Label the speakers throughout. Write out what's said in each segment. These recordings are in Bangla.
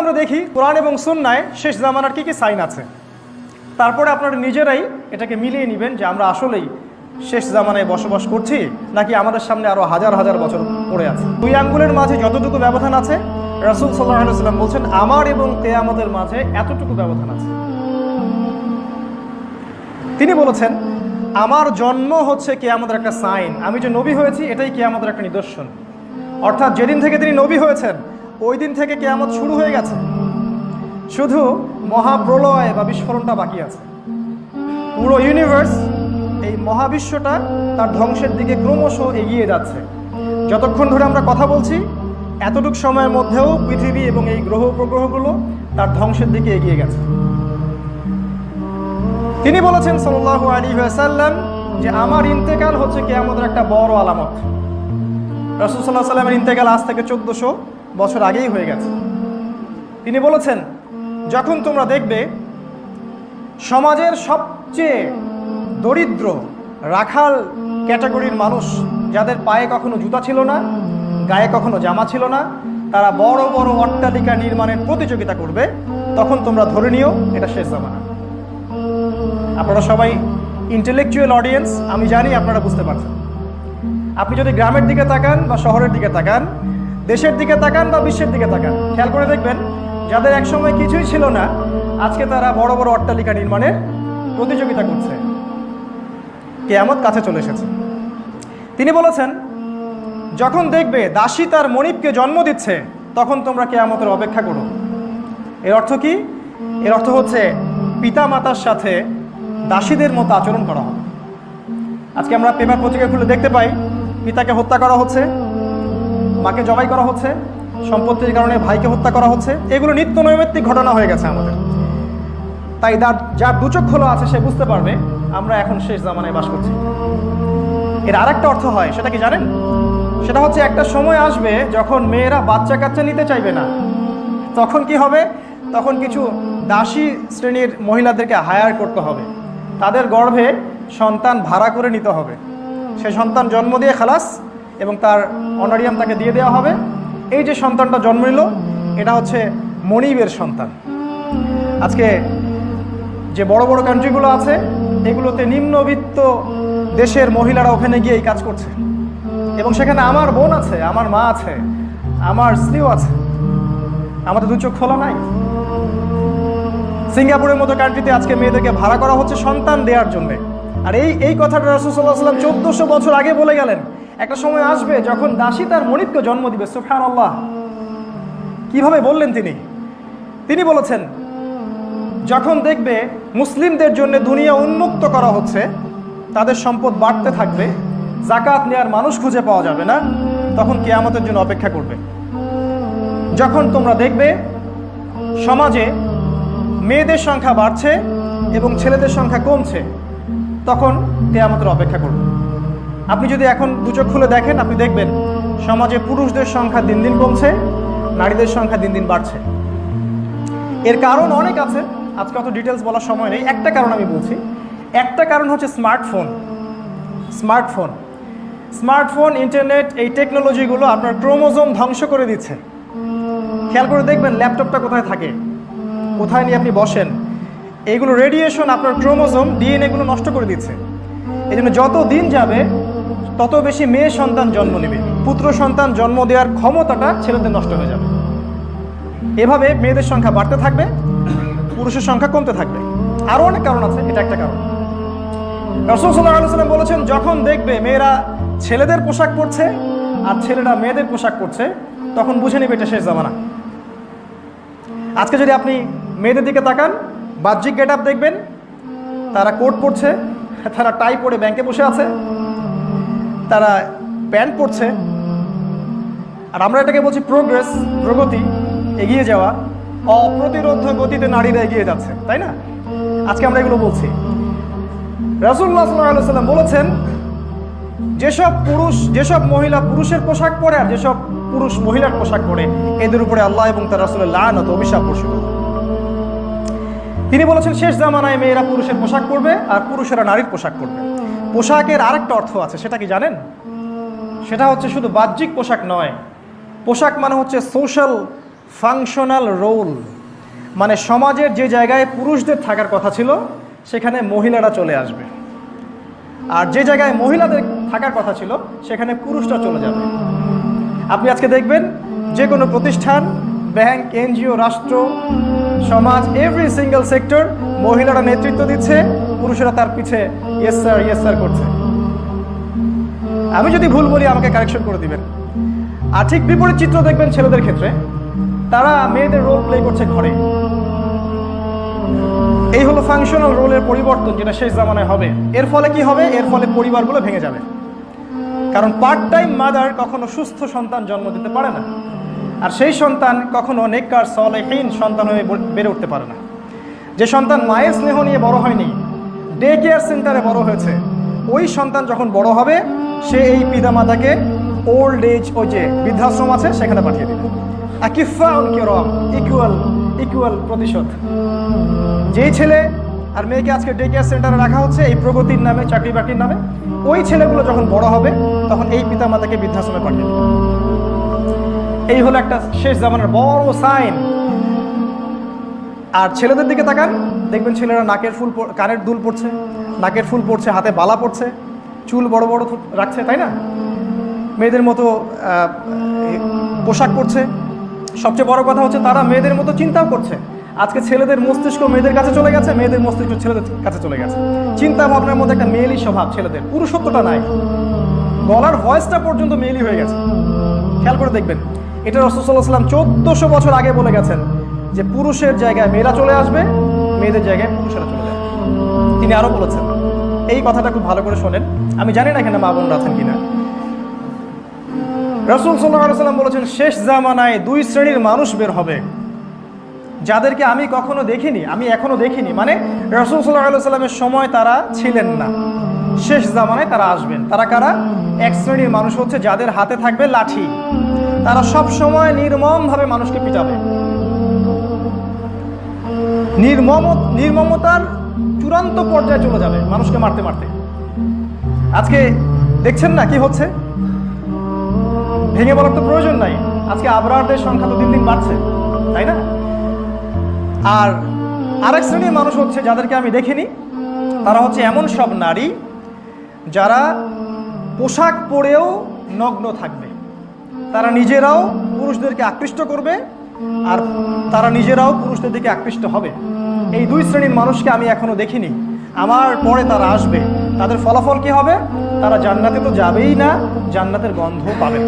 Speaker 1: আমরা দেখি কোরআন এবং সুন্নায় শেষ জামানার কি কি সাইন আছে। তারপরে আপনারা নিজেরাই এটাকে মিলিয়ে নেবেন যে আমরা আসলেই শেষ জামানায় বসবাস করছি, নাকি আমাদের সামনে আরও হাজার হাজার বছর পড়ে আছে। দুই আঙ্গুলের মাঝে যতটুকু ব্যবধান আছে, রাসুল সাল্লাহ সাল্লাম বলছেন, আমার এবং আমাদের মাঝে এতটুকু ব্যবধান আছে। তিনি বলেছেন, আমার জন্ম হচ্ছে কে আমাদের একটা সাইন। আমি যে নবী হয়েছি, এটাই কেয়ামতের একটা নিদর্শন। অর্থাৎ যেদিন থেকে তিনি নবী হয়েছেন ওই দিন থেকে কেয়ামত শুরু হয়ে গেছে। শুধু মহাপ্রলয় বা বিস্ফোরণটা বাকি আছে। পুরো ইউনিভার্স এই মহাবিশ্বটা তার ধ্বংসের দিকে ক্রমশ এগিয়ে যাচ্ছে। যতক্ষণ ধরে আমরা কথা বলছি, এতটুক সময়ের মধ্যেও পৃথিবী এবং এই গ্রহ উপগ্রহগুলো তার ধ্বংসের দিকে এগিয়ে গেছে। তিনি বলেছেন সাল্লাল্লাহু আলাইহি ওয়াসাল্লাম যে আমার ইন্তেকাল হচ্ছে কেয়ামতের একটা বড় আলামত। রাসূল সাল্লাল্লাহু সাল্লামের ইন্তেকাল আজ থেকে চোদ্দশো বছর আগেই হয়ে গেছে। তিনি বলেছেন, যখন তোমরা দেখবে, সমাজের সবচেয়ে দরিদ্র রাখাল ক্যাটাগরির মানুষ, যাদের পায়ে কখনো জুতা ছিল না, গায়ে কখনো জামা ছিল না, তারা বড় বড় অট্টালিকা নির্মাণের প্রতিযোগিতা করবে, তখন তোমরা ধরে নিও, এটা শেষ জামানা। আপনারা সবাই ইন্টেলেকচুয়াল অডিয়েন্স আমি জানি আপনারা বুঝতে পারছেন। আপনি যদি গ্রামের দিকে তাকান বা শহরের দিকে তাকান দেশের দিকে তাকান বা বিশ্বের দিকে তাকান। খেয়াল করে দেখবেন, যাদের একসময় কিছুই ছিল না, আজকে তারা বড় বড় অট্টালিকা নির্মাণের প্রতিযোগিতা করছে। কেয়ামত কাছে চলে এসেছে। তিনি বলেছেন, যখন দেখবে দাসী তার মনিবকে জন্ম দিচ্ছে, তখন তোমরা কেয়ামতের অপেক্ষা করো। এর অর্থ কি? এর অর্থ হচ্ছে পিতা মাতার সাথে দাসীদের মতো আচরণ করা হবে। আজকে আমরা পেপার পত্রিকা খুলে দেখতে পাই, পিতাকে হত্যা করা হচ্ছে। মাকে জবাই করা হচ্ছে, সম্পত্তির কারণে ভাইকে হত্যা করা হচ্ছে। এগুলো নিত্য নৈমিত্তিক ঘটনা হয়ে গেছে আমাদের। তাই যার যার দুচোখ খোলা আছে, সে বুঝতে পারবে, আমরা এখন শেষ জামানায় বাস করছি। এর আরেকটা অর্থ হয়, সেটা কি জানেন? সেটা হচ্ছে একটা সময় আসবে যখন মেয়েরা বাচ্চা কাচ্চা নিতে চাইবে না। তখন কি হবে? তখন কিছু দাসী শ্রেণির মহিলাদেরকে হায়ার করতে হবে। তাদের গর্ভে সন্তান ভাড়া করে নিতে হবে। সে সন্তান জন্ম দিয়ে খালাস এবং তার অনারিয়াম তাকে দিয়ে দেওয়া হবে। এই যে সন্তানটা জন্ম নিল, এটা হচ্ছে মনিবের সন্তান। আজকে যে বড় বড় কান্ট্রিগুলো আছে, এগুলোতে নিম্নবিত্ত দেশের মহিলারা ওখানে গিয়ে এই কাজ করছে। এবং সেখানে আমার বোন আছে, আমার মা আছে, আমার স্ত্রীও আছে। আমাদের দু চোখ খোলা নাই। সিঙ্গাপুরের মতো কান্ট্রিতে আজকে মেয়েদেরকে ভাড়া করা হচ্ছে সন্তান দেওয়ার জন্য। আর এই এই কথাটা রাসুসাল্লাহ সাল্লাম চোদ্দশো বছর আগে বলে গেলেন। একটা সময় আসবে যখন দাসী তার মনিতকে জন্ম দিবে সুফান আল্লাহ কীভাবে বললেন তিনি? তিনি বলেছেন, যখন দেখবে মুসলিমদের জন্য দুনিয়া উন্মুক্ত করা হচ্ছে, তাদের সম্পদ বাড়তে থাকবে জাকাত নেওয়ার মানুষ খুঁজে পাওয়া যাবে না, তখন কেয়ামতের জন্য অপেক্ষা করবে। যখন তোমরা দেখবে সমাজে মেয়েদের সংখ্যা বাড়ছে এবং ছেলেদের সংখ্যা কমছে, তখন কেয়ামতের অপেক্ষা করবে। আপনি যদি এখন দুচোখ খুলে দেখেন, আপনি দেখবেন সমাজে পুরুষদের সংখ্যা দিন দিন কমছে, নারীদের সংখ্যা দিন দিন বাড়ছে। এর কারণ অনেক আছে, আজকে অত ডিটেলস বলার সময় নেই। একটা কারণ আমি বলছি, একটা কারণ হচ্ছে স্মার্টফোন স্মার্টফোন স্মার্টফোন ইন্টারনেট এই টেকনোলজিগুলো আপনার ক্রোমোজোম ধ্বংস করে দিচ্ছে। খেয়াল করে দেখবেন ল্যাপটপটা কোথায় থাকে, কোথায় নিয়ে আপনি বসেন। এইগুলো রেডিয়েশন আপনার ক্রোমোজোম ডিএনএগুলো নষ্ট করে দিচ্ছে। এই জন্য যত দিন যাবে তত বেশি মেয়ে সন্তান জন্ম নেবে। পুত্র সন্তান জন্ম দেওয়ার ক্ষমতাটা ছেলেদের নষ্ট হয়ে যাবে। এভাবে মেয়েদের সংখ্যা বাড়তে থাকবে, পুরুষের সংখ্যা কমতে থাকবে। আরও অনেক কারণ আছে, এটা একটা কারণ। রসুল সাল্লাহ আলু বলেছেন, যখন দেখবে মেয়েরা ছেলেদের পোশাক পরছে আর ছেলেরা মেয়েদের পোশাক পরছে, তখন বুঝে নেবে এটা শেষ জামানা। আজকে যদি আপনি মেয়েদের দিকে তাকান, বাহ্যিক গেট দেখবেন, তারা কোট পরছে, তারা টাই পরে ব্যাংকে বসে আছে তারা প্যান্ট পরছে আর আমরা এটাকে বলছি প্রোগ্রেস প্রগতি, এগিয়ে যাওয়া অপ্রতিরোধ গতিতে নারীরা এগিয়ে যাচ্ছে, তাই না? আজকে আমরা এগুলো বলছি। রাসুল্লাহ সাল্লাম বলেছেন, যেসব পুরুষ, যেসব মহিলা পুরুষের পোশাক পরে আর যেসব পুরুষ মহিলার পোশাক পরে, এদের উপরে আল্লাহ এবং তার রাসুলের লানত অভিশাপ বসে তিনি বলেছেন, শেষ জামানায় মেয়েরা পুরুষের পোশাক পরবে আর পুরুষেরা নারীর পোশাক পরবে। পোশাকের আরেকটা অর্থ আছে, সেটা কি জানেন? সেটা হচ্ছে শুধু বাহ্যিক পোশাক নয়। পোশাক মানে হচ্ছে সোশ্যাল ফাংশনাল রোল মানে সমাজের যে জায়গায় পুরুষদের থাকার কথা ছিল, সেখানে মহিলারা চলে আসবে। আর যে জায়গায় মহিলাদের থাকার কথা ছিল, সেখানে পুরুষরা চলে যাবে। আপনি আজকে দেখবেন, যে কোনো প্রতিষ্ঠান, ব্যাংক, এনজিও, রাষ্ট্র, সমাজ এভরি সিঙ্গেল সেক্টর মহিলারা নেতৃত্ব দিচ্ছে। পুরুষেরা তার পিছে ইয়েস স্যার ইয়েস স্যার করছে। আমি যদি ভুল বলি, আমাকে কারেকশন করে দিবেন। আর ঠিক বিপরীত চিত্র দেখবেন ছেলেদের ক্ষেত্রে। তারা মেয়েদের রোল প্লে করছে ঘরে। এই হলো ফাংশনাল রোলের পরিবর্তন যেটা শেষ জামানায় হবে। এর ফলে কি হবে? এর ফলে পরিবারগুলো ভেঙে যাবে। কারণ পার্ট টাইম মাদার কখনো সুস্থ সন্তান জন্ম দিতে পারে না। আর সেই সন্তান কখনো নেককার, সলেহীন সন্তান হয়ে বেড়ে উঠতে পারে না। যে সন্তান মায়ের স্নেহ নিয়ে বড় হয়নি ডে কেয়ার সেন্টারে বড় হয়েছে। ওই সন্তান যখন বড় হবে, সে এই পিতামাতাকে ওল্ড এজ ওই যে বৃদ্ধাশ্রম আছে, সেখানে পাঠিয়ে দেবে। আকিফা কিরম ইকুয়াল ইকুয়াল প্রতিশোধ। যেই ছেলে আর মেয়েকে আজকে ডে কেয়ার সেন্টারে রাখা হচ্ছে, এই প্রগতির নামে চাকরি বাকরির নামে, ওই ছেলেগুলো যখন বড় হবে, তখন এই পিতামাতাকে বৃদ্ধাশ্রমে পাঠিয়ে দেবে। এই হলো একটা শেষ জামানার বড় সাইন আর ছেলেদের দিকে তাকান দেখবেন ছেলেরা নাকের ফুল কানের দুল পড়ছে নাকের ফুল পড়ছে হাতে বালা পড়ছে চুল বড় বড় রাখছে, তাই না? মেয়েদের মতো পোশাক পরছে। সবচেয়ে বড় কথা হচ্ছে তারা মেয়েদের মতো চিন্তাও করছে। আজকে ছেলেদের মস্তিষ্ক মেয়েদের কাছে চলে গেছে, মেয়েদের মস্তিষ্ক ছেলেদের কাছে চলে গেছে। চিন্তা ভাবনার মধ্যে একটা মেয়েলি স্বভাব ছেলেদের। পুরুষত্বটা নাই। গলার ভয়েসটা পর্যন্ত মেয়েলি হয়ে গেছে। খেয়াল করে দেখবেন। এটা রসুল্লাহ সাল্লাম চোদ্দশো বছর আগে বলে গেছেন যে পুরুষের জায়গায় মেয়েরা চলে আসবে মেয়েদের জায়গায় পুরুষেরা চলে যাবে তিনি আরও বলেছেন, এই কথাটা খুব ভালো করে শোনেন। আমি জানি না এখানে মা বোনরা আছেন কিনা। রসুল সাল্লাম বলেছেন, শেষ জামানায় দুই শ্রেণির মানুষ বের হবে। যাদেরকে আমি কখনো দেখিনি, আমি এখনও দেখিনি। মানে রসুল সাল্লাহ সাল্লামের সময় তারা ছিলেন না। শেষ জামানায় তারা আসবেন। তারা কারা? এক শ্রেণির মানুষ হচ্ছে যাদের হাতে থাকবে লাঠি। তারা সব সময় নির্মমভাবে মানুষকে পিটাবে। নির্মম, নির্মমতার চূড়ান্ত পর্যায়ে চলে যাবে মানুষকে মারতে মারতে। আজকে দেখছেন না কি হচ্ছে? ভেঙে বলার তো প্রয়োজন নাই। আজকে আবরারদের সংখ্যা তো দিন দিন বাড়ছে, তাই না? আর আরেক শ্রেণির মানুষ হচ্ছে যাদেরকে আমি দেখিনি, তারা হচ্ছে এমন সব নারী যারা পোশাক পরেও নগ্ন থাকবে। তারা নিজেরাও পুরুষদেরকে আকৃষ্ট করবে আর তারা নিজেরাও পুরুষদের দিকে আকৃষ্ট হবে। এই দুই শ্রেণির মানুষকে আমি এখনও দেখিনি। আমার পরে তারা আসবে। তাদের ফলাফল কি হবে? তারা জান্নাতে তো যাবেই না, জান্নাতের গন্ধ পাবে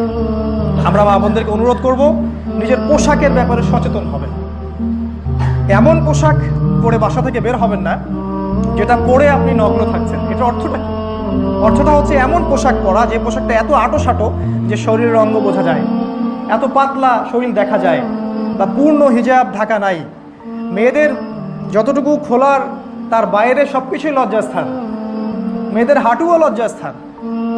Speaker 1: আমরা মা বোনদেরকে অনুরোধ করব, নিজের পোশাকের ব্যাপারে সচেতন হবে এমন পোশাক পরে বাসা থেকে বের হবেন না, যেটা পরে আপনি নগ্ন থাকছেন। এটা অর্থটা? অর্থটা হচ্ছে এমন পোশাক পরা, যে পোশাকটা এত আটো সাটো যে শরীরের অঙ্গ বোঝা যায়। এত পাতলা শরীর দেখা যায়। বা পূর্ণ হিজাব ঢাকা নাই। মেয়েদের যতটুকু খোলার, তার বাইরে সব কিছুই লজ্জাস্থান। মেয়েদের হাঁটুও লজ্জাস্থান।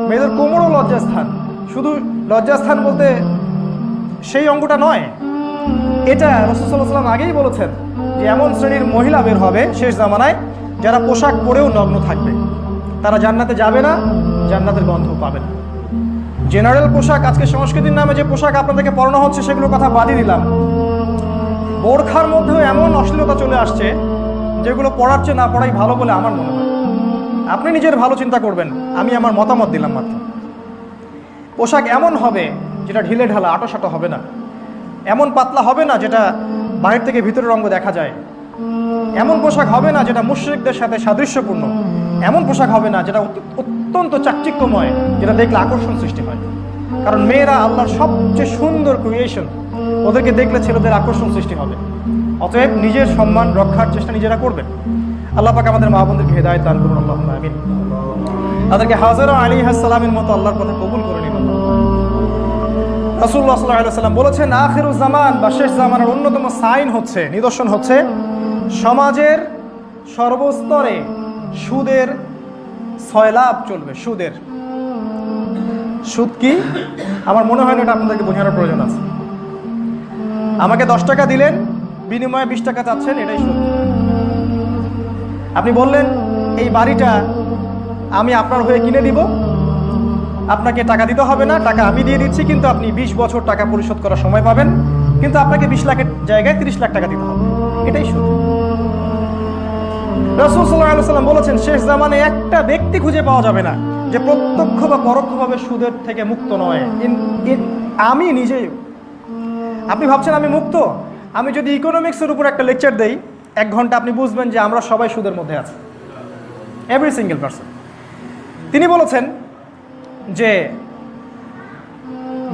Speaker 1: মেয়েদের কোমরও লজ্জাস্থান। শুধু লজ্জাস্থান বলতে সেই অঙ্গটা নয়। এটা রসুল্লাহ সাল্লাম আগেই বলেছেন যে এমন শ্রেণির মহিলা বের হবে শেষ জামানায় যারা পোশাক পরেও নগ্ন থাকবে। তারা জান্নাতে যাবে না, জান্নাতের গন্ধ পাবে না। জেনারেল পোশাক, আজকে সংস্কৃতির নামে যে পোশাক আপনাদেরকে পড়ানো হচ্ছে, সেগুলোর কথা বাদই দিলাম। বোরখার মধ্যেও এমন অশ্লীলতা চলে আসছে যেগুলো পড়ার চেয়ে না পড়াই ভালো বলে আমার মনে হয়। আপনি নিজের ভালো চিন্তা করবেন, আমি আমার মতামত দিলাম মাত্র। পোশাক এমন হবে যেটা ঢিলে ঢালা, আটো হবে না। এমন পাতলা হবে না যেটা বাইরে থেকে ভিতরের অঙ্গ দেখা যায়। এমন পোশাক হবে না যেটা মুশ্রিকদের সাথে সাদৃশ্যপূর্ণ। এমন পোশাক হবে না যেটা অত্যন্ত চাকচিক্যময়, যেটা দেখলে আকর্ষণ সৃষ্টি হয়। কারণ মেয়েরা আল্লাহর সবচেয়ে সুন্দর ক্রিয়েশন ওদেরকে দেখলে ছেলেদের আকর্ষণ সৃষ্টি হবে। অতএব নিজের সম্মান রক্ষার চেষ্টা নিজেরা করবেন। আল্লাহ পাক আমাদের মা বোনদেরকে হেদায়ত দান করুন আল্লাহ আমিন। তাদেরকে হাজার আলী হাসালামের মতো আল্লাহর কথা কবুল করে নিন রাসুল্লাহ সাল্লাহ সাল্লাম বলেছেন জামান বা শেষ জামানের অন্যতম সাইন হচ্ছে, নিদর্শন হচ্ছে সমাজের সর্বস্তরে সুদের সয়লাভ চলবে, সুদের। সুদ কি? আমার মনে হয় না এটা আপনাদেরকে বোঝানোর প্রয়োজন আছে। আমাকে দশ টাকা দিলেন, বিনিময়ে বিশ টাকা চাচ্ছেন, এটাই সুদ আপনি বললেন, এই বাড়িটা আমি আপনার হয়ে কিনে দিব। আপনাকে টাকা দিতে হবে না, টাকা আমি দিয়ে দিচ্ছি, কিন্তু আপনি বিশ বছর টাকা পরিশোধ করার সময় পাবেন, কিন্তু আপনাকে বিশ লাখের জায়গায় তিরিশ লাখ টাকা দিতে হবে। এটাই সুদ রসুল সাল্লাহ সাল্লাম বলেছেন, শেষ জামানে একটা ব্যক্তি খুঁজে পাওয়া যাবে না, যে প্রত্যক্ষ বা পরোক্ষভাবে সুদের থেকে মুক্ত নয়। আমি নিজেই আপনি ভাবছেন আমি মুক্ত? আমি যদি ইকোনমিক্সের উপর একটা লেকচার দেই, এক ঘণ্টা আপনি বুঝবেন যে আমরা সবাই সুদের মধ্যে আছি। এভরি সিঙ্গেল পার্সন তিনি বলেছেন যে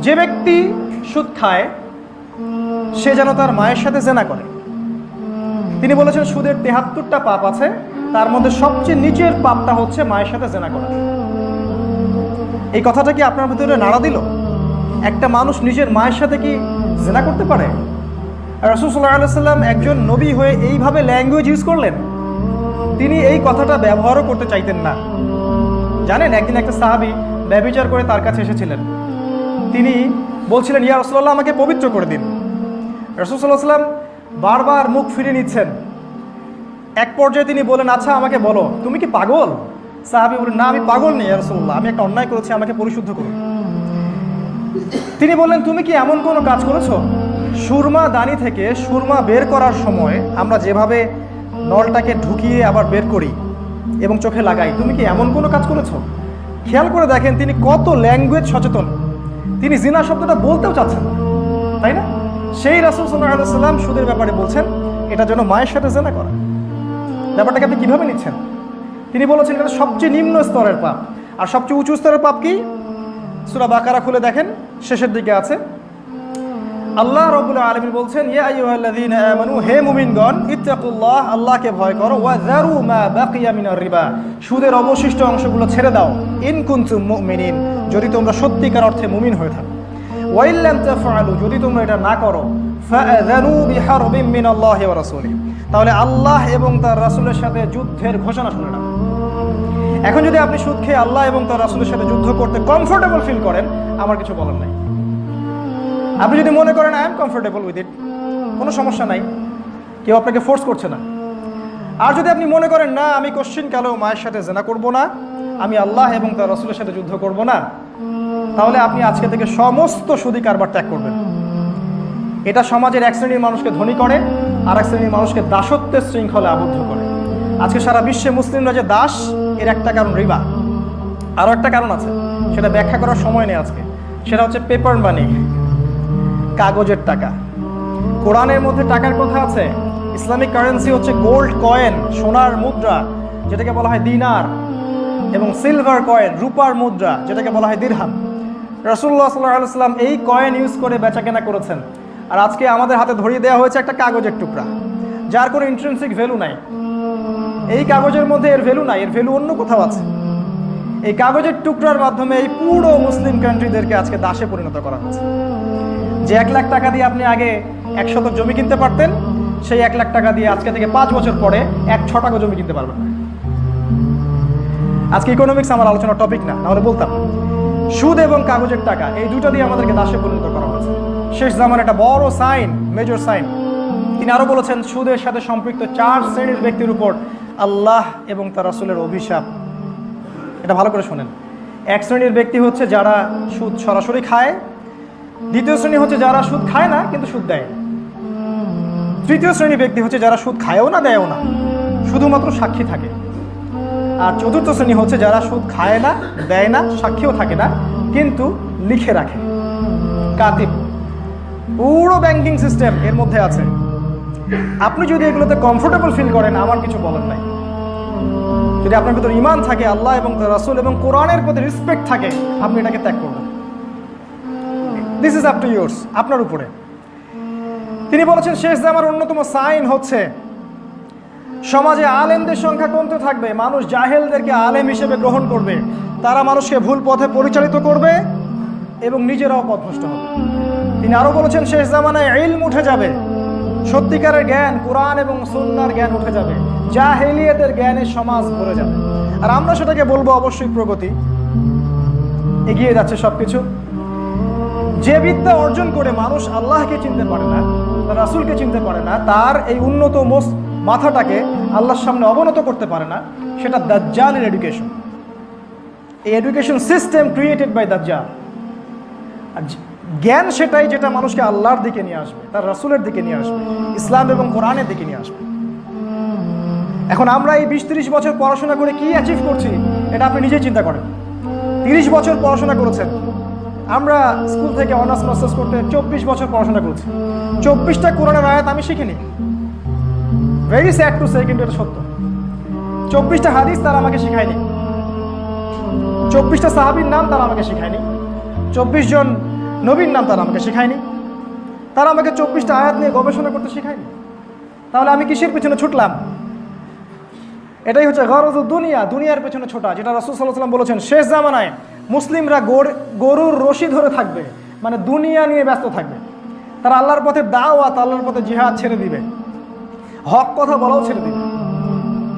Speaker 1: যে ব্যক্তি সুদ খায়, সে যেন তার মায়ের সাথে জেনা করে। তিনি বলেছেন সুদের তেহাত্তরটা পাপ আছে, তার মধ্যে সবচেয়ে নিচের পাপটা হচ্ছে মায়ের সাথে জেনা করা। এই কথাটা কি আপনার ভিতরে নাড়া দিল? একটা মানুষ নিজের মায়ের সাথে কি জেনা করতে পারে। রসুল সাল্লাহ সাল্লাম একজন নবী হয়ে এইভাবে ল্যাঙ্গুয়েজ ইউজ করলেন, তিনি এই কথাটা ব্যবহারও করতে চাইতেন না। জানেন, একদিন একটা সাহাবি ব্যবিচার করে তার কাছে এসেছিলেন। তিনি বলছিলেন, ইয়া রসুল্লাহ আমাকে পবিত্র করে দিন। রসুল সাল্লাহ সাল্লাম বারবার মুখ ফিরিয়ে নিচ্ছেন। এক পর্যায়ে তিনি বলেন আচ্ছা আমাকে বলো, তুমি কি পাগল? সাহাবি বলেন না, আমি পাগল নেই রসুল্লাহ আমি একটা অন্যায় করেছি, আমাকে পরিশুদ্ধ করুন। তিনি বললেন, তুমি কি এমন কোনো কাজ করেছ? সুরমা দানি থেকে সুরমা বের করার সময় আমরা যেভাবে নলটাকে ঢুকিয়ে আবার বের করি এবং চোখে লাগাই, তুমি কি এমন কোনো কাজ করেছ? খেয়াল করে দেখেন, তিনি কত ল্যাঙ্গুয়েজ সচেতন। তিনি জিনা শব্দটা বলতেও চাচ্ছেন তাই না? সেই রাসুল সাল্লাম সুদের ব্যাপারে বলছেন, এটা যেন মায়ের সাথে জেনা করা। ব্যাপারটাকে আপনি কীভাবে নিচ্ছেন? তিনি বলেছেন, এটা সবচেয়ে নিম্ন স্তরের পাপ। আর সবচেয়ে উঁচু স্তরের পাপ কি? সুরা বাকারা খুলে দেখেন শেষের দিকে আছে। আল্লাহ রবুল আলমী বলছেন, ইয়া আমানু, হে মুমিনগণ, ইত্তাকুল্লাহ, আল্লাহকে ভয় করো, ওয়া যারু মা বাকিয়া মিনার রিবা। সুদের অবশিষ্ট অংশগুলো ছেড়ে দাও, ইন কুনতুম মুমিনিন, যদি তোমরা সত্যিকার অর্থে মুমিন হয়ে থাকো। ওয়া ইল্লাম তাফআলু, যদি তোমরা এটা না করো, ফাআযানু বিহারবিন মিনাল্লাহি ওয়া রাসূলিহি। তাহলে আল্লাহ এবং তার রাসূলের সাথে যুদ্ধের ঘোষণা শুনে নাও। এখন যদি আপনি সুদ খেয়ে আল্লাহ এবং তার রাসূলের সাথে যুদ্ধ করতে কমফোর্টেবল ফিল করেন, আমার কিছু বলার নাই। আপনি যদি মনে করেন I am comfortable with it কোনো সমস্যা নাই। কেউ আপনাকে ফোর্স করছে না। আর যদি আপনি মনে করেন, না, আমি কোশ্চিন কালেও মায়ের সাথে জেনা করব না, আমি আল্লাহ এবং তার রসুলের সাথে যুদ্ধ করব না, তাহলে আপনি আজকে থেকে সমস্ত সুদি কারবার ত্যাগ করবেন। এটা সমাজের এক শ্রেণির মানুষকে ধনী করে আর এক শ্রেণির মানুষকে দাসত্বের শৃঙ্খলে আবদ্ধ করে। আজকে সারা বিশ্বে মুসলিমরা যে দাস, এর একটা কারণ রিবা। আরও একটা কারণ আছে, সেটা ব্যাখ্যা করার সময় নেই আজকে। সেটা হচ্ছে পেপার মানি কাগজের টাকা। কোরআনের মধ্যে টাকার কথা আছে, ইসলামিক কারেন্সি হচ্ছে গোল্ড কয়েন সোনার মুদ্রা, যেটাকে বলা হয় দিনার, এবং সিলভার কয়েন রূপার মুদ্রা, যেটাকে বলা হয় দিরহাম। রসুল্লাহ সাল্লাহ সাল্লাম এই কয়েন ইউজ করে বেচা কেনা করেছেন। আর আজকে আমাদের হাতে ধরিয়ে দেওয়া হয়েছে একটা কাগজের টুকরা, যার কোনো ইন্ট্রেন্সিক ভ্যালু নাই। এই কাগজের মধ্যে এর ভ্যালু নাই, এর ভ্যালু অন্য কোথাও আছে। এই কাগজের টুকরার মাধ্যমে এই পুরো মুসলিম কান্ট্রিদেরকে আজকে দাসে পরিণত করা হয়েছে। যে এক লাখ টাকা দিয়ে আপনি আগে এক শতক জমি কিনতে পারতেন, সেই এক লাখ টাকা দিয়ে আজকে থেকে পাঁচ বছর পরে এক ছ টাকা জমি কিনতে পারবেন আজকে ইকোনমিক্স আমার আলোচনার টপিক না, নাহলে বলতাম। সুদ এবং কাগজের টাকা, এই দুটো দিয়ে আমাদেরকে দাসে পরিণত করা হয়েছে। শেষ জামান একটা বড় সাইন মেজর সাইন তিনি আরও বলেছেন, সুদের সাথে সম্পৃক্ত চার শ্রেণির ব্যক্তির উপর আল্লাহ এবং তার রাসূলের অভিশাপ। এটা ভালো করে শোনেন। এক শ্রেণির ব্যক্তি হচ্ছে যারা সুদ সরাসরি খায়। দ্বিতীয় শ্রেণি হচ্ছে যারা সুদ খায় না, কিন্তু সুদ দেয়। তৃতীয় শ্রেণি ব্যক্তি হচ্ছে যারা সুদ খায়ও না, দেয়ও না। শুধুমাত্র সাক্ষী থাকে। আর চতুর্থ শ্রেণি হচ্ছে যারা সুদ খায় না, দেয় না, সাক্ষীও থাকে না, কিন্তু লিখে রাখে। কাতিব। পুরো ব্যাংকিং সিস্টেম এর মধ্যে আছে। আপনি যদি এগুলোতে কমফোর্টেবল ফিল করেন, আমার কিছু বলার নাই। যদি আপনার ভিতর ইমান থাকে, আল্লাহ এবং রাসুল এবং কোরআনের প্রতি রেসপেক্ট থাকে, আপনি এটাকে ত্যাগ করবেন। This is up to yours আপনার উপরে। তিনি বলেছেন, শেষ জামার অন্যতম সাইন হচ্ছে, সমাজে আলেমদের সংখ্যা কমতে থাকবে, মানুষ জাহেলদেরকে আলেম হিসেবে গ্রহণ করবে, তারা মানুষকে ভুল পথে পরিচালিত করবে এবং নিজেরাও পথভ্রষ্ট হবে। তিনি আরও বলেছেন, শেষ জামানায় ইলম উঠে যাবে সত্যিকারের জ্ঞান কোরআন এবং সুন্নার জ্ঞান উঠে যাবে, জাহেলিয়াতের জ্ঞানের সমাজ ভরে যাবে। আর আমরা সেটাকে বলব অবশ্যই প্রগতি। এগিয়ে যাচ্ছে সবকিছু। যে বিদ্যা অর্জন করে মানুষ আল্লাহকে চিনতে পারে না, রাসুলকে চিনতে পারে না, তার এই উন্নত মোস মাথাটাকে আল্লাহর সামনে অবনত করতে পারে না, সেটা দাজ্জালের এডুকেশন এই এডুকেশন সিস্টেম ক্রিয়েটেড বাই দাজ্জাল। আর যে- জ্ঞান সেটাই যেটা মানুষকে আল্লাহর দিকে নিয়ে আসবে, তার রাসূলের দিকে নিয়ে আসবে, ইসলাম এবং কোরআনের দিকে নিয়ে আসবে। এখন আমরা এই বিশ তিরিশ বছর পড়াশোনা করে কি অ্যাচিভ করছি, এটা আপনি নিজেই চিন্তা করেন। তিরিশ বছর পড়াশোনা করেছেন, আমরা স্কুল থেকে অনার্স, মাস্টার্স করতে চব্বিশ বছর পড়াশোনা করেছি। চব্বিশটা কোরআনের আয়াত আমি শিখিনি। ভেরি স্যাড টু সে কিন্তু এটা সত্য। চব্বিশটা হাদিস তারা আমাকে শেখায়নি। চব্বিশটা সাহাবির নাম তারা আমাকে শেখায়নি। চব্বিশ জন নবীর নাম তারা আমাকে শেখায়নি। তারা আমাকে চব্বিশটা আয়াত নিয়ে গবেষণা করতে শেখায়নি। তাহলে আমি কিসের পেছনে ছুটলাম? এটাই হচ্ছে গরজ দুনিয়া, দুনিয়ার পেছনে ছোটা, যেটা রসুল সাল্লাহ বলেছেন, শেষ জামানায় মুসলিমরা গর- গরুর রশি ধরে থাকবে মানে দুনিয়া নিয়ে ব্যস্ত থাকবে। তারা আল্লাহর পথে দাওয়াত, আল্লাহর পথে জিহাদ ছেড়ে দিবে। হক কথা বলাও ছেড়ে দিবে।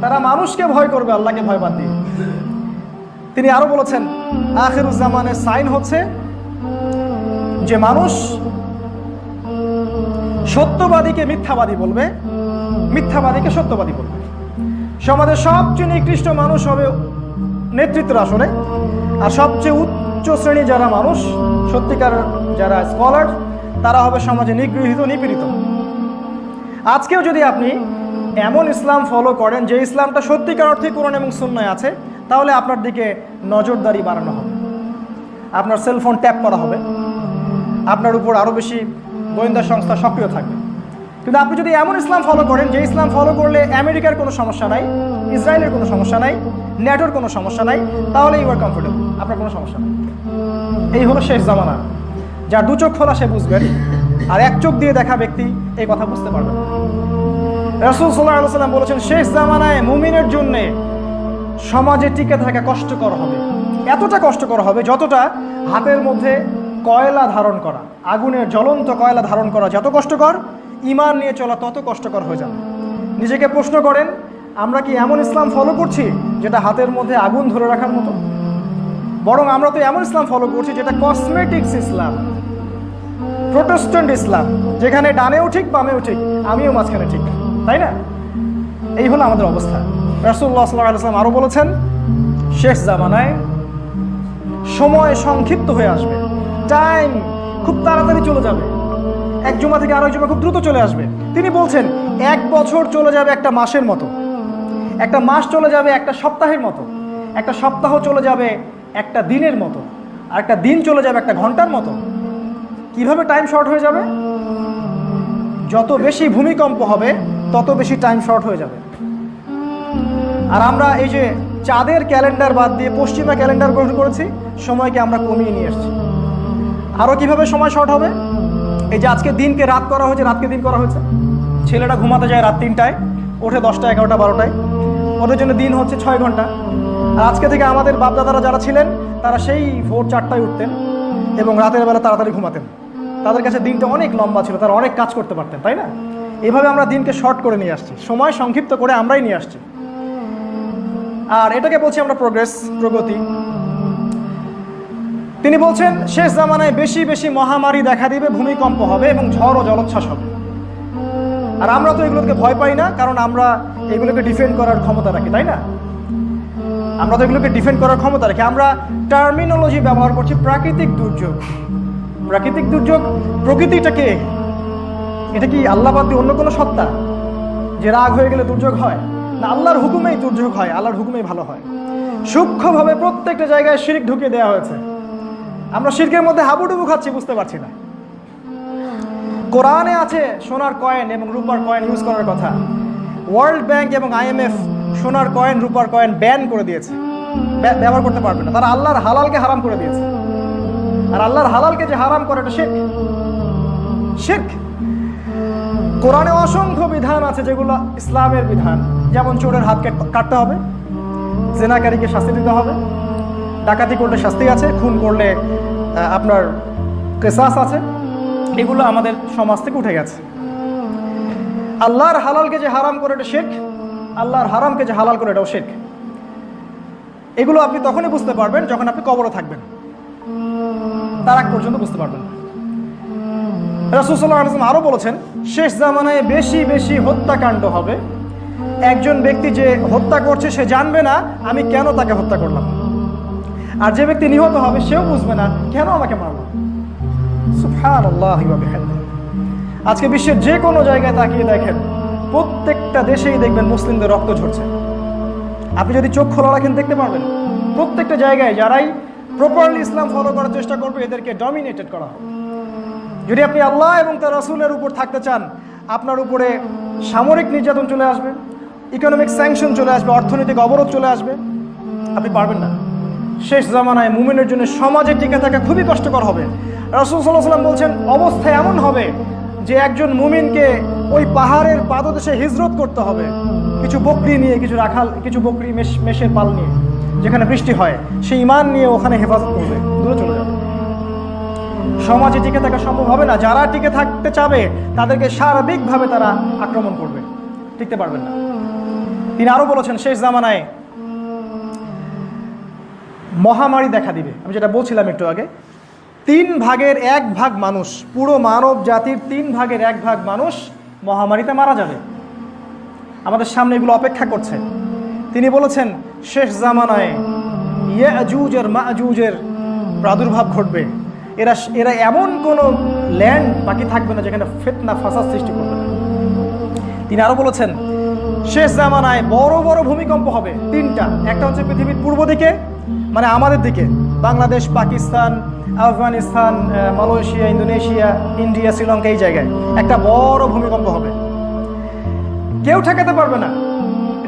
Speaker 1: তারা মানুষকে ভয় করবে, আল্লাহকে ভয় বাদ দিয়ে। তিনি আরও বলেছেন আখেরুজ্জামানের সাইন হচ্ছে যে মানুষ সত্যবাদীকে মিথ্যাবাদী বলবে, মিথ্যাবাদীকে সত্যবাদী বলবে। সমাজের সবচেয়ে নিকৃষ্ট মানুষ হবে নেতৃত্বের আসনে, আর সবচেয়ে উচ্চ শ্রেণি যারা মানুষ, সত্যিকার যারা স্কলার তারা হবে সমাজে নিগৃহীত, নিপীড়িত। আজকেও যদি আপনি এমন ইসলাম ফলো করেন যে ইসলামটা সত্যিকার অর্থে কোরআন এবং সুন্নায় আছে, তাহলে আপনার দিকে নজরদারি বাড়ানো হবে। আপনার সেলফোন ট্যাপ করা হবে। আপনার উপর আরও বেশি গোয়েন্দা সংস্থা সক্রিয় থাকবে। কিন্তু আপনি যদি এমন ইসলাম ফলো করেন, যে ইসলাম ফলো করলে আমেরিকার কোনো সমস্যা নাই, ইসরায়েলের কোনো সমস্যা নাই, ন্যাটোর কোনো সমস্যা নাই, তাহলে ইউ আর কমফোর্টেবল আপনার কোনো সমস্যা নেই। এই হলো শেষ জামানা। যার দু চোখ খোলা, সে বুঝবেন আর এক চোখ দিয়ে দেখা ব্যক্তি এই কথা বুঝতে পারবে। রসুল সাল্লাহ সাল্লাম বলেছেন, শেষ জামানায় মুমিনের জন্যে সমাজে টিকে থাকা কষ্টকর হবে। এতটা কষ্টকর হবে যতটা হাতের মধ্যে কয়লা ধারণ করা। আগুনের জ্বলন্ত কয়লা ধারণ করা যত কষ্টকর ইমান নিয়ে চলা তত কষ্টকর হয়ে যাবে। নিজেকে প্রশ্ন করেন, আমরা কি এমন ইসলাম ফলো করছি যেটা হাতের মধ্যে আগুন ধরে রাখার মতো? বরং আমরা তো এমন ইসলাম ফলো করছি যেটা কসমেটিক্স ইসলাম প্রোটেস্ট্যান্ট ইসলাম, যেখানে ডানেও ঠিক, বামেও ঠিক, আমিও মাঝখানে ঠিক, তাই না? এই হলো আমাদের অবস্থা। রাসুল্লাহ সাল্লাম আরও বলেছেন, শেষ জামানায় সময় সংক্ষিপ্ত হয়ে আসবে। টাইম খুব তাড়াতাড়ি চলে যাবে। এক জমা থেকে আরেক জমা খুব দ্রুত চলে আসবে। তিনি বলছেন, এক বছর চলে যাবে একটা মাসের মতো। একটা মাস চলে যাবে একটা সপ্তাহের মতো। একটা সপ্তাহ চলে যাবে একটা দিনের মতো। আর একটা দিন চলে যাবে একটা ঘণ্টার মতো। কীভাবে টাইম শর্ট হয়ে যাবে? যত বেশি ভূমিকম্প হবে, তত বেশি টাইম শর্ট হয়ে যাবে। আর আমরা এই যে চাঁদের ক্যালেন্ডার বাদ দিয়ে পশ্চিমা ক্যালেন্ডার গ্রহণ করেছি, সময়কে আমরা কমিয়ে নিয়ে এসেছি। আরও কীভাবে সময় শর্ট হবে? এই যে আজকে দিনকে রাত করা হয়েছে, রাতকে দিন করা হয়েছে। ছেলেটা ঘুমাতে যায় রাত তিনটায়, ওঠে দশটা এগারোটা, বারোটায়। ওদের জন্য দিন হচ্ছে ছয় ঘণ্টা। আর আজকে থেকে আমাদের বাপদাদারা যারা ছিলেন, তারা সেই ভোর চারটায় উঠতেন এবং রাতের বেলা তাড়াতাড়ি ঘুমাতেন। তাদের কাছে দিনটা অনেক লম্বা ছিল, তারা অনেক কাজ করতে পারতেন, তাই না? এভাবে আমরা দিনকে শর্ট করে নিয়ে আসছি। সময় সংক্ষিপ্ত করে আমরাই নিয়ে আসছি। আর এটাকে বলছি আমরা প্রোগ্রেস প্রগতি। তিনি বলছেন, শেষ জামানায় বেশি বেশি মহামারী দেখা দিবে, ভূমিকম্প হবে এবং ঝড় ও জলোচ্ছ্বাস হবে। আর আমরা তো এগুলোকে ভয় পাই না, কারণ আমরা এগুলোকে ডিফেন্ড করার ক্ষমতা রাখি, তাই না? আমরা তো এগুলোকে ডিফেন্ড করার ক্ষমতা রাখি। আমরা টার্মিনোলজি ব্যবহার করছি প্রাকৃতিক দুর্যোগ। প্রাকৃতিক দুর্যোগ প্রকৃতিটা কে? এটা কি আল্লাহ বাদ দিয়ে অন্য কোনো সত্তা? যে রাগ হয়ে গেলে দুর্যোগ হয়? না, আল্লাহর হুকুমেই দুর্যোগ হয়, আল্লাহর হুকুমেই ভালো হয়। সূক্ষ্মভাবে প্রত্যেকটা জায়গায় শিরিক ঢুকিয়ে দেওয়া হয়েছে। আমরা শিরকের মধ্যে হাবুডুবু খাচ্ছি, বুঝতে পারছি না। কোরআনে আছে সোনার কয়েন এবং রূপার কয়েন ইউজ করার কথা। ওয়ার্ল্ড ব্যাংক এবং আইএমএফ সোনার কয়েন, রূপার কয়েন ব্যান করে দিয়েছে। ব্যবহার করতে পারবে না। তারা আল্লাহর হালালকে হারাম করে দিয়েছে। আর আল্লাহর হালালকে যে হারাম করে, এটা শেখ শেখ কোরআনে অসংখ্য বিধান আছে যেগুলো ইসলামের বিধান। যেমন চোরের হাত কাটতে হবে, জেনাকারীকে শাস্তি দিতে হবে ডাকাতি করলে শাস্তি আছে, খুন করলে আপনার কেসাস আছে। এগুলো আমাদের সমাজ থেকে উঠে গেছে। আল্লাহর হালালকে যে হারাম করে এটা শেখ আল্লাহর হারামকে যে হালাল করে এটাও শেখ এগুলো আপনি তখনই বুঝতে পারবেন যখন আপনি কবরে থাকবেন। তার আগ পর্যন্ত বুঝতে পারবেন। রাসুসাল্লাহ আলসালাম আরও বলেছেন, শেষ জামানায় বেশি বেশি হত্যাকাণ্ড হবে। একজন ব্যক্তি যে হত্যা করছে, সে জানবে না, আমি কেন তাকে হত্যা করলাম? আর যে ব্যক্তি নিহত হবে, সেও বুঝবে না, কেন আমাকে মারলো? বিহামদিহি। আজকে বিশ্বের যে কোনো জায়গায় তাকিয়ে দেখেন, প্রত্যেকটা দেশেই দেখবেন মুসলিমদের রক্ত ঝরছে। আপনি যদি চোখ খোলা রাখেন, দেখতে পারবেন, প্রত্যেকটা জায়গায় যারাই প্রপারলি ইসলাম ফলো করার চেষ্টা করবে, এদেরকে ডমিনেটেড করা হবে। যদি আপনি আল্লাহ এবং তার রাসূলের উপর থাকতে চান, আপনার উপরে সামরিক নির্যাতন চলে আসবে ইকোনমিক স্যাংশন চলে আসবে, অর্থনৈতিক অবরোধ চলে আসবে, আপনি পারবেন না। শেষ জামানায় মুমিনের জন্য সমাজে টিকে থাকা খুবই কষ্টকর হবে। রাসূল সাল্লাহ সাল্লাম বলছেন, অবস্থা এমন হবে যে একজন মুমিনকে ওই পাহাড়ের পাদদেশে হিজরত করতে হবে। কিছু বকরি নিয়ে, কিছু রাখাল, কিছু বকরি মেষ মেষের পাল নিয়ে, যেখানে বৃষ্টি হয়, সেই ইমান নিয়ে ওখানে হেফাজত করবে। দূরে চলে যাবে। সমাজে টিকে থাকা সম্ভব হবে না। যারা টিকে থাকতে চাবে, তাদেরকে সার্বিকভাবে তারা আক্রমণ করবে। টিকতে পারবেন না। তিনি আরও বলেছেন, শেষ জামানায় মহামারী দেখা দিবে। আমি যেটা বলছিলাম একটু আগে, তিন ভাগের এক ভাগ মানুষ, পুরো মানব জাতির তিন ভাগের এক ভাগ মানুষ মহামারীতে মারা যাবে। আমাদের সামনে এগুলো অপেক্ষা করছে। তিনি বলেছেন, শেষ জামানায় মাজুজের প্রাদুর্ভাব ঘটবে। এরা এরা এমন কোনো ল্যান্ড বাকি থাকবে না যেখানে ফেতনা, ফাসাদ সৃষ্টি করবে না। তিনি আরও বলেছেন, শেষ জামানায় বড় বড় ভূমিকম্প হবে তিনটা। একটা হচ্ছে পৃথিবীর পূর্ব দিকে মানে আমাদের দিকে, Bangladesh, Pakistan, Afghanistan Malaysia, Indonesia, India, Sri Lanka এই জায়গায় একটা বড় ভূমিকম্প হবে। কেউ ঠেকাতে পারবে না।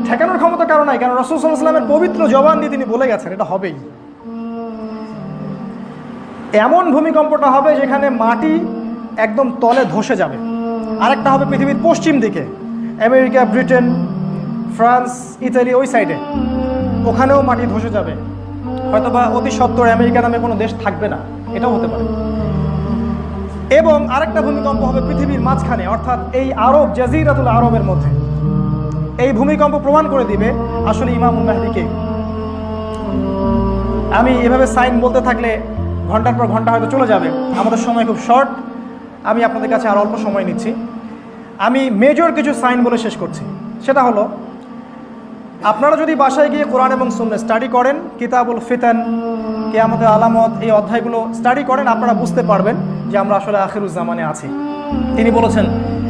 Speaker 1: ঠেকানোর ক্ষমতা কারণ নাই, কারণ রসুল পবিত্র জবান দিয়ে তিনি বলে গেছেন, এটা হবেই। এমন ভূমিকম্পটা হবে যেখানে মাটি একদম তলে ধসে যাবে। আরেকটা হবে পৃথিবীর পশ্চিম দিকে, আমেরিকা, ব্রিটেন, ফ্রান্স, ইতালি, ওই সাইডে। ওখানেও মাটি ধসে যাবে। হয়তোবা অতি সত্তর আমেরিকা নামে কোনো দেশ থাকবে না, এটাও হতে পারে। এবং আরেকটা ভূমিকম্প হবে পৃথিবীর মাঝখানে, অর্থাৎ এই আরব, জাজিরাতুল আরবের মধ্যে। এই ভূমিকম্প প্রমাণ করে দিবে আসলে ইমাম মেহদিকে আমি এভাবে সাইন বলতে থাকলে ঘণ্টার পর ঘণ্টা হয়তো চলে যাবে, আমাদের সময় খুব শর্ট। আমি আপনাদের কাছে আর অল্প সময় নিচ্ছি। আমি মেজর কিছু সাইন বলে শেষ করছি। সেটা হলো আপনারা যদি বাসায় গিয়ে কোরআন এবং সুন্নে স্টাডি করেন, কিতাবুল ফিতান কে আমাদের আলামত, এই অধ্যায়গুলো স্টাডি করেন, আপনারা বুঝতে পারবেন যে আমরা আসলে আখিরুজ্জামানে আছি। তিনি বলেছেন,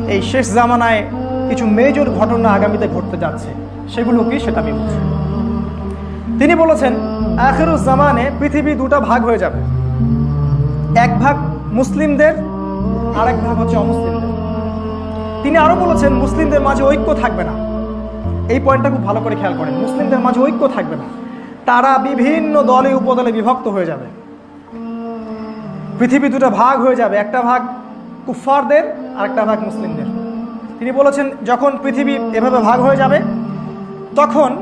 Speaker 1: এই শেষ জামানায় কিছু মেজর ঘটনা আগামীতে ঘটতে যাচ্ছে। সেগুলো কি সেটা আমি বলছি। তিনি বলেছেন আখিরুজ্জামানে পৃথিবী দুটা ভাগ হয়ে যাবে। এক ভাগ মুসলিমদের, আরেক ভাগ হচ্ছে অমুসলিমদের। তিনি আরও বলেছেন, মুসলিমদের মাঝে ঐক্য থাকবে না। এই পয়েন্টটা খুব ভালো করে খেয়াল করেন। মুসলিমদের মাঝে ঐক্য থাকবে না। তারা বিভিন্ন দলে উপদলে বিভক্ত হয়ে যাবে। পৃথিবী দুটো ভাগ হয়ে যাবে। একটা ভাগ কুফফারদের আর একটা ভাগ মুসলিমদের। তিনি বলেছেন, যখন পৃথিবী এভাবে ভাগ হয়ে যাবে, তখন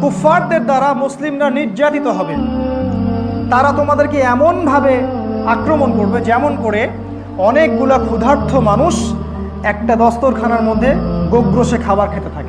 Speaker 1: কুফফারদের দ্বারা মুসলিমরা নির্যাতিত হবে। তারা তোমাদেরকে এমনভাবে আক্রমণ করবে, যেমন করে অনেকগুলা ক্ষুধার্থ মানুষ একটা দস্তরখানার মধ্যে গোগ্রসে খাবার খেতে থাকে।